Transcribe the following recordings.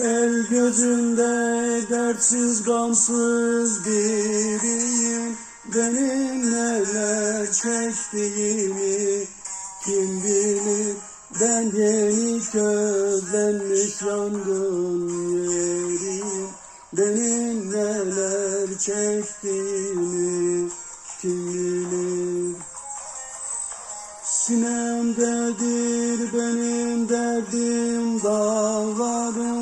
El gözünde dertsiz gamsız biriyim. Benim neler çektiğimi kim bilir? Ben yeni közlenmiş yangın yeriyim. Benim neler çektiğimi kim bilir? Sinemdedir benim derdim dağlarım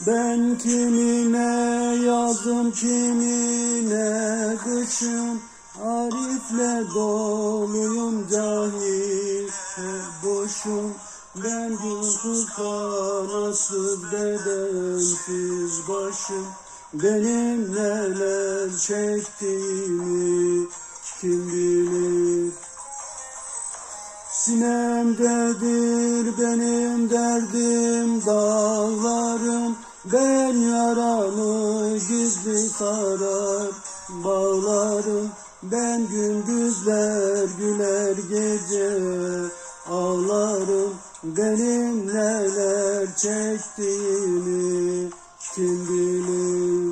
Ben kimine yazdım kimine kışım. Arifle doluyum cahil boşum. Ben günsüz kanasız bedensiz başım. Benim neler çektiğimi kim bilir. Sinemdedir benim derdim dağlarım Ben yaramı gizli sarar bağlarım Ben gündüzler güler gece ağlarım. Benim neler çektiğimi kim bilir